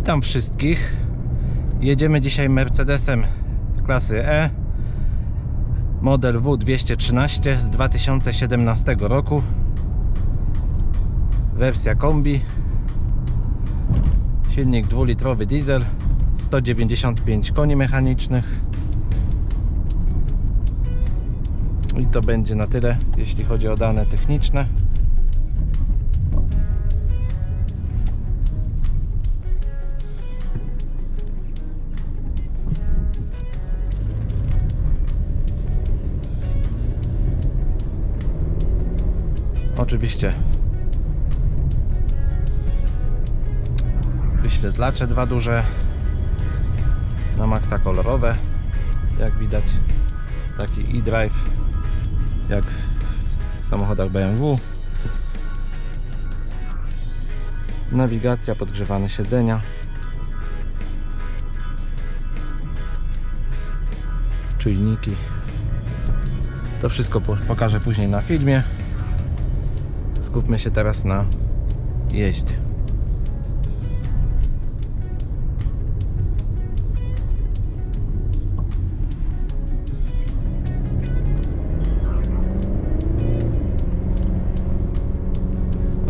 Witam wszystkich. Jedziemy dzisiaj Mercedesem klasy E. Model W213 z 2017 roku. Wersja kombi. Silnik 2-litrowy diesel. 195 koni mechanicznych. I to będzie na tyle, jeśli chodzi o dane techniczne. Oczywiście. Wyświetlacze dwa duże na maksa kolorowe jak widać. Taki e-drive jak w samochodach BMW nawigacja, podgrzewane siedzenia. Czujniki. To wszystko po- pokażę później na filmie skupmy się teraz na jeździe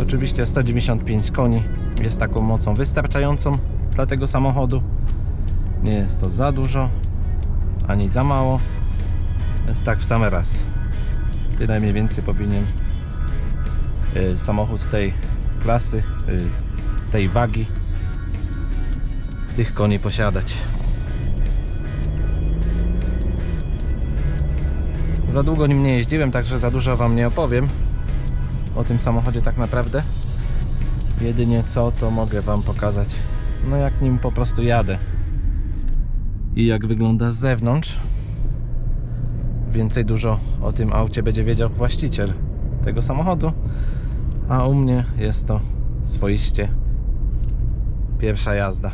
Oczywiście 195 koni jest taką mocą wystarczającą dla tego samochodu. Nie jest to za dużo, ani za mało. Jest tak w sam raz. Tyle mniej więcej powinien samochód tej klasy, y, tej wagi, tych koni posiadać. Za długo nim nie jeździłem, także za dużo Wam nie opowiem o tym samochodzie tak naprawdę. Jedynie co to mogę Wam pokazać. No jak nim po prostu jadę. I jak wygląda z zewnątrz. Więcej dużo o tym aucie będzie wiedział właściciel tego samochodu. A u mnie jest to swoiście pierwsza jazda.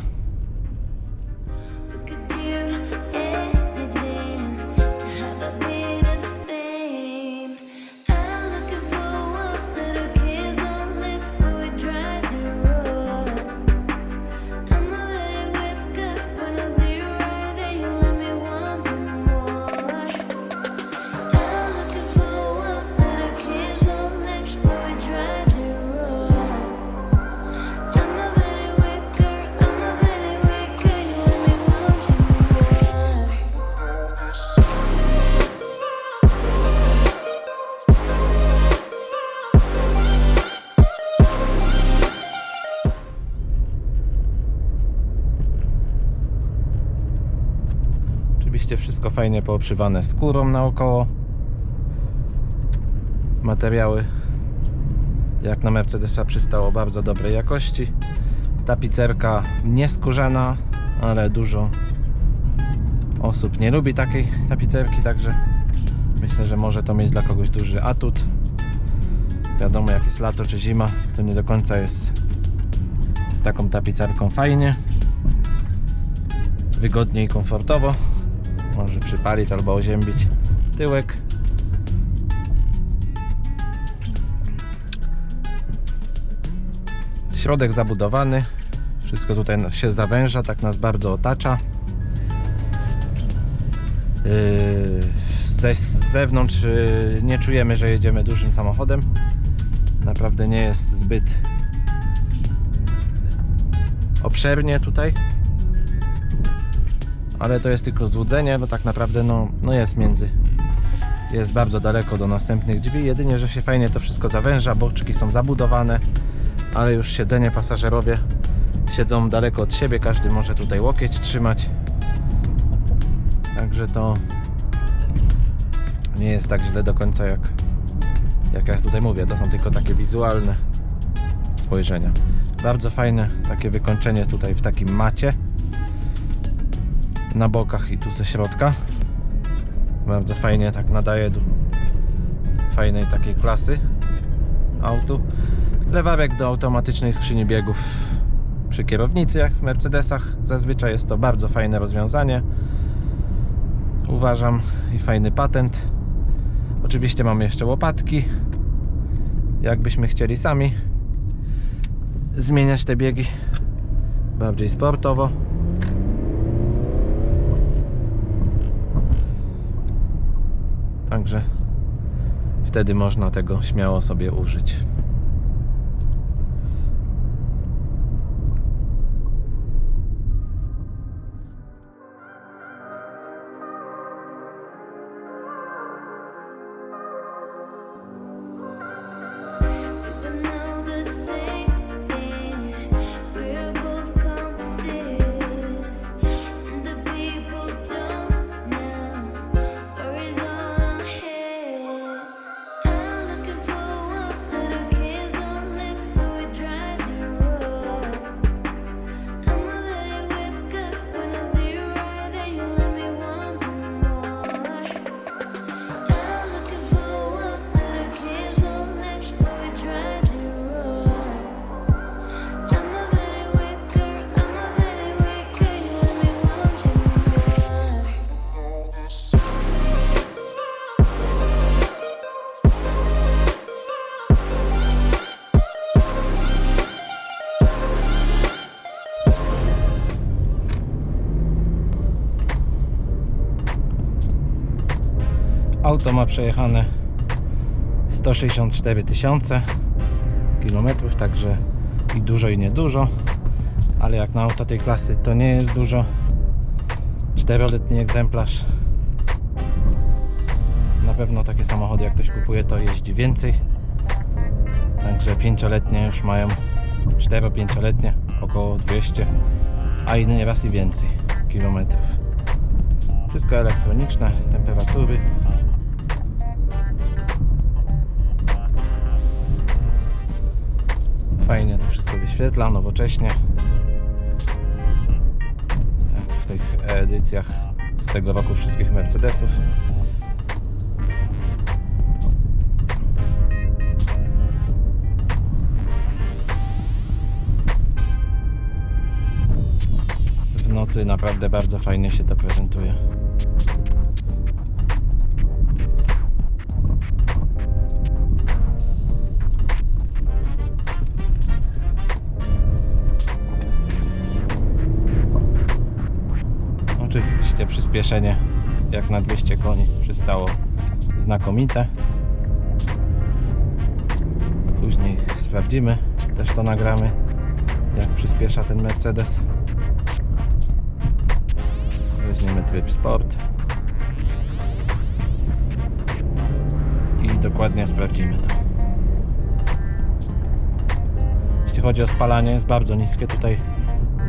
Fajnie pooprzywane skórą naokoło. Materiały jak na Mercedesa przystało bardzo dobrej jakości. Tapicerka nieskórzana, ale dużo osób nie lubi takiej tapicerki, także myślę, że może to mieć dla kogoś duży atut. Wiadomo jak jest lato czy zima, to nie do końca jest z taką tapicerką fajnie. Wygodnie i komfortowo może przypalić albo oziębić tyłek. Środek zabudowany. Wszystko tutaj się zawęża, tak nas bardzo otacza. Yy, Ze, z zewnątrz yy, nie czujemy, że jedziemy dużym samochodem. Naprawdę nie jest zbyt obszernie tutaj ale to jest tylko złudzenie, bo tak naprawdę no, no jest między. Jest bardzo daleko do następnych drzwi, jedynie, że się fajnie to wszystko zawęża, boczki są zabudowane, ale już siedzenie pasażerowie siedzą daleko od siebie, każdy może tutaj łokieć trzymać. Także to nie jest tak źle do końca jak jak ja tutaj mówię, to są tylko takie wizualne spojrzenia. Bardzo fajne takie wykończenie tutaj w takim macie na bokach i tu ze środka. Bardzo fajnie tak nadaje do fajnej takiej klasy autu. Lewarek do automatycznej skrzyni biegów przy kierownicy jak w Mercedesach. Zazwyczaj jest to bardzo fajne rozwiązanie. Uważam i fajny patent. Oczywiście mamy jeszcze łopatki. Jakbyśmy chcieli sami zmieniać te biegi bardziej sportowo. Także wtedy można tego śmiało sobie użyć. Auto ma przejechane 164 tysiące kilometrów, także i dużo i niedużo, ale jak na auta tej klasy to nie jest dużo. Czteroletni egzemplarz. Na pewno takie samochody jak ktoś kupuje to jeździ więcej. Także pięcioletnie już mają 4-5-letnie około 200, a inny raz i więcej kilometrów. Wszystko elektroniczne, temperatury. Fajnie to wszystko wyświetla, nowocześnie. Jak w tych edycjach z tego roku wszystkich Mercedesów. W nocy naprawdę bardzo fajnie się to prezentuje. Jak na 200 koni przystało znakomite. Później sprawdzimy, też to nagramy, jak przyspiesza ten Mercedes. Weźmiemy tryb sport i dokładnie sprawdzimy to. Jeśli chodzi o spalanie, jest bardzo niskie tutaj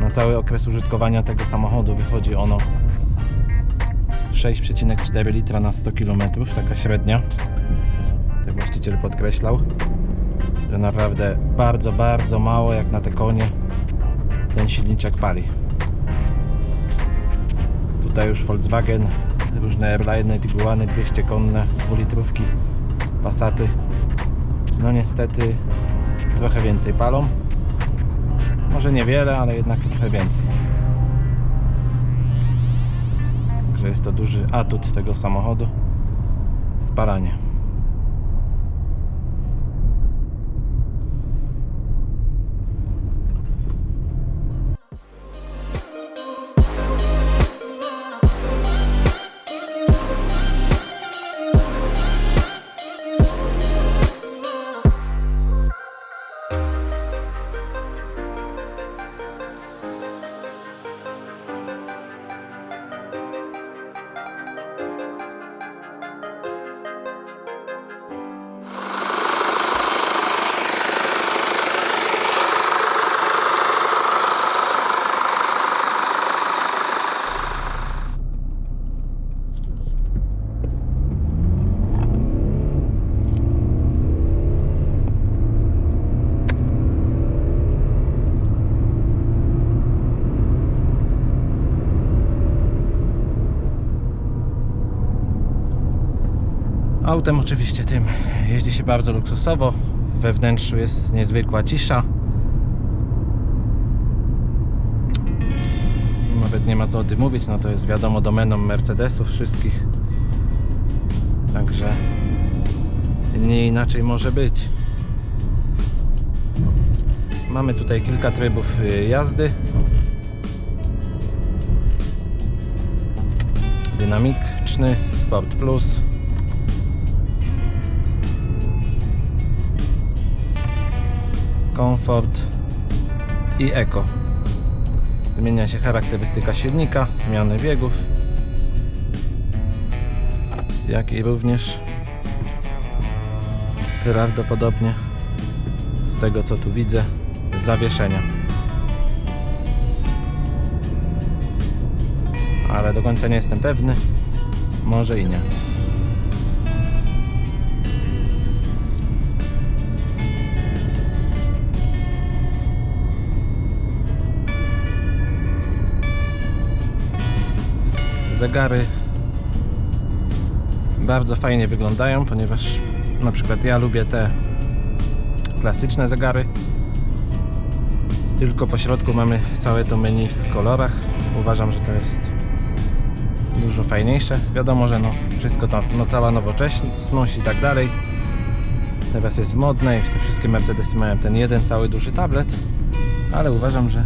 na cały okres użytkowania tego samochodu wychodzi ono 6,4 litra na 100 km, taka średnia. Tak właściciel podkreślał, że naprawdę bardzo, bardzo mało jak na te konie ten silniczek pali. Tutaj już Volkswagen, różne Airliny, Tiguany 200 konne, 2 litrówki, Passaty. No niestety trochę więcej palą. Może niewiele, ale jednak trochę więcej. Jest to duży atut tego samochodu. Spalanie. Autem oczywiście tym jeździ się bardzo luksusowo. We wnętrzu jest niezwykła cisza. Nawet nie ma co o tym mówić, no to jest wiadomo domeną Mercedesów wszystkich. Także nie inaczej może być. Mamy tutaj kilka trybów y, jazdy. Dynamiczny, Sport Plus, Komfort i Eco. Zmienia się charakterystyka silnika, zmiany biegów, jak i również prawdopodobnie z tego co tu widzę zawieszenia. Ale do końca nie jestem pewny. Może i nie. Zegary bardzo fajnie wyglądają, ponieważ na przykład ja lubię te klasyczne zegary. Tylko po środku mamy całe to menu w kolorach. Uważam, że to jest dużo fajniejsze. Wiadomo, że no wszystko to, no cała nowoczesność i tak dalej. Teraz jest modne i te wszystkie Mercedesy mają ten jeden cały duży tablet, ale uważam, że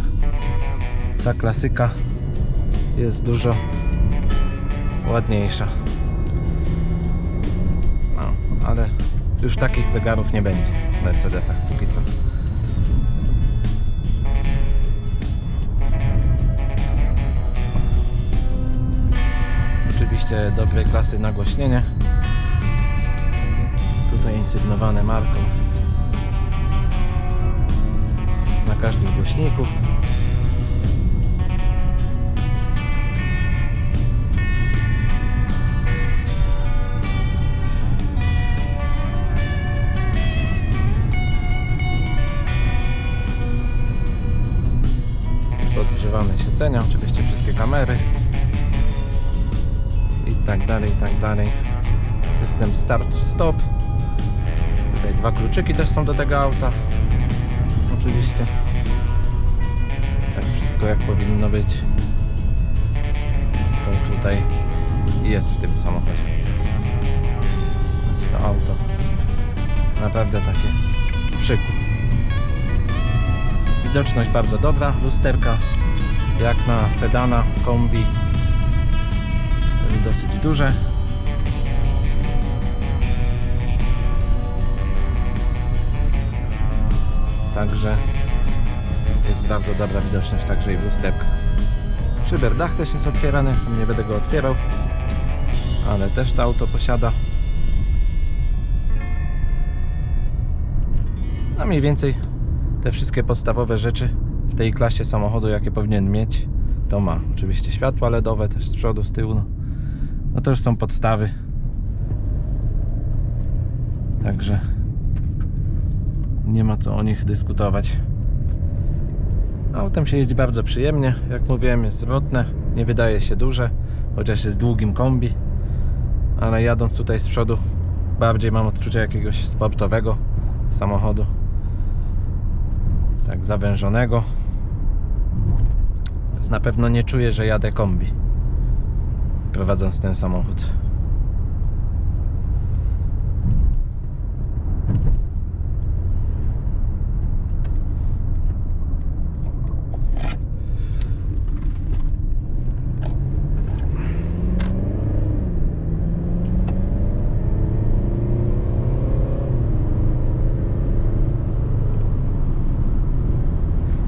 ta klasyka jest dużo ładniejsza. No, ale już takich zegarów nie będzie w Mercedesach póki co. Oczywiście dobrej klasy nagłośnienie. Tutaj insygnowane marką na każdym głośniku. Kamery i tak dalej, i tak dalej. System start, stop. Tutaj dwa kluczyki też są do tego auta. Oczywiście. Tak wszystko jak powinno być. To tutaj jest w tym samochodzie. Jest to auto. Naprawdę takie przykład. Widoczność bardzo dobra, lusterka jak na sedana, kombi dosyć duże. Także jest bardzo dobra widoczność także i w lusterkach. Szyber dach też jest otwierany, nie będę go otwierał, ale też to auto posiada. A mniej więcej te wszystkie podstawowe rzeczy w tej klasie samochodu, jakie powinien mieć, to ma. Oczywiście światła LEDowe też z przodu, z tyłu. No, no to już są podstawy. Także nie ma co o nich dyskutować. Autem się jeździ bardzo przyjemnie. Jak mówiłem, jest zwrotne, nie wydaje się duże, chociaż jest długim kombi. Ale jadąc tutaj z przodu, bardziej mam odczucie jakiegoś sportowego samochodu. Tak zawężonego. Na pewno nie czuję, że jadę kombi prowadząc ten samochód.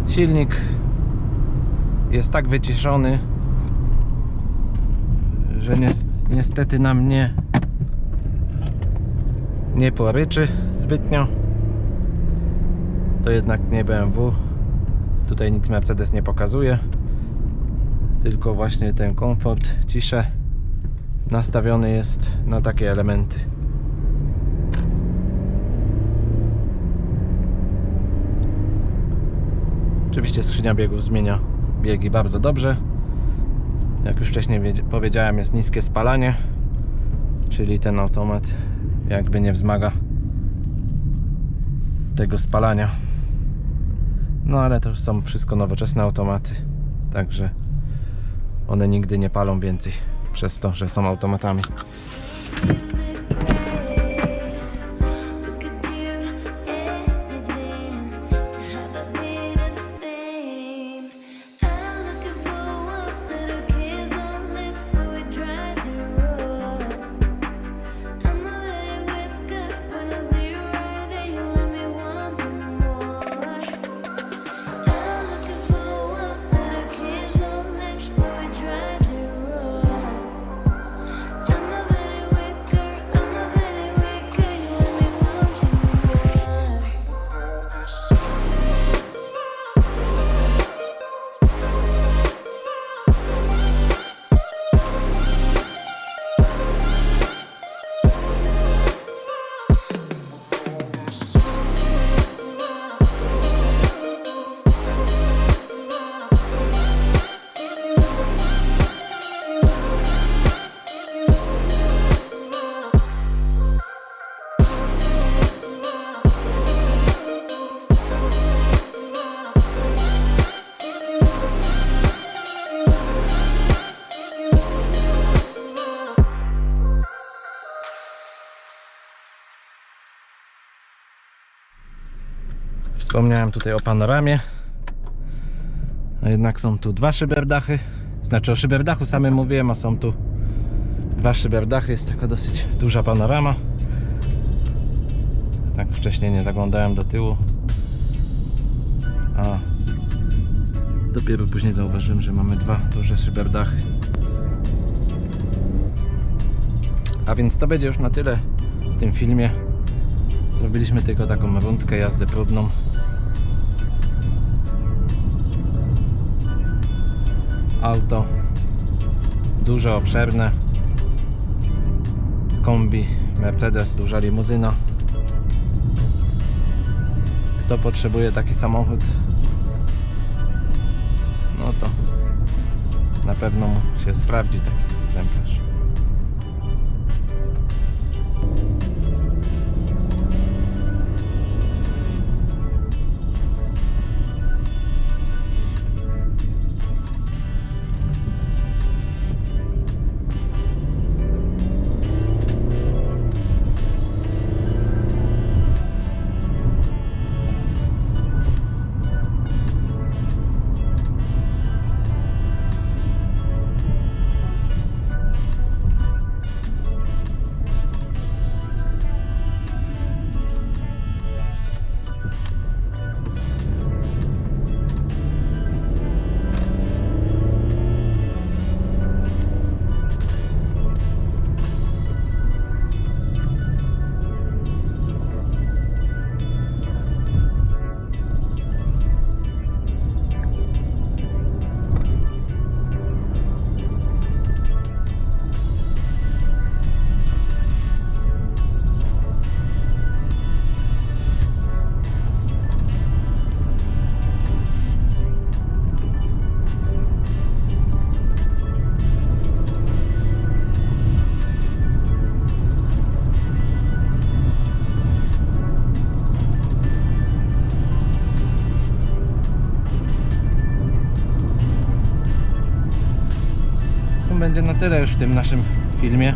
Silnik jest tak wyciszony, że nies- niestety na mnie nie poryczy zbytnio. To jednak nie BMW. Tutaj nic Mercedes nie pokazuje. Tylko właśnie ten komfort, ciszę nastawiony jest na takie elementy. Oczywiście skrzynia biegów zmienia biegi bardzo dobrze. Jak już wcześniej wiedz- powiedziałem, jest niskie spalanie, czyli ten automat jakby nie wzmaga tego spalania. No ale to są wszystko nowoczesne automaty, także one nigdy nie palą więcej przez to, że są automatami. Wspomniałem tutaj o panoramie. A jednak są tu dwa szyberdachy. Znaczy o szyberdachu samym mówiłem, a są tu dwa szyberdachy. Jest taka dosyć duża panorama. Tak wcześniej nie zaglądałem do tyłu. A dopiero później zauważyłem, że mamy dwa duże szyberdachy. A więc to będzie już na tyle w tym filmie. Zrobiliśmy tylko taką rundkę, jazdę próbną. Auto duże, obszerne. Kombi, Mercedes, duża limuzyna. Kto potrzebuje taki samochód, no to na pewno mu się sprawdzi taki egzemplarz. Na tyle już w tym naszym filmie.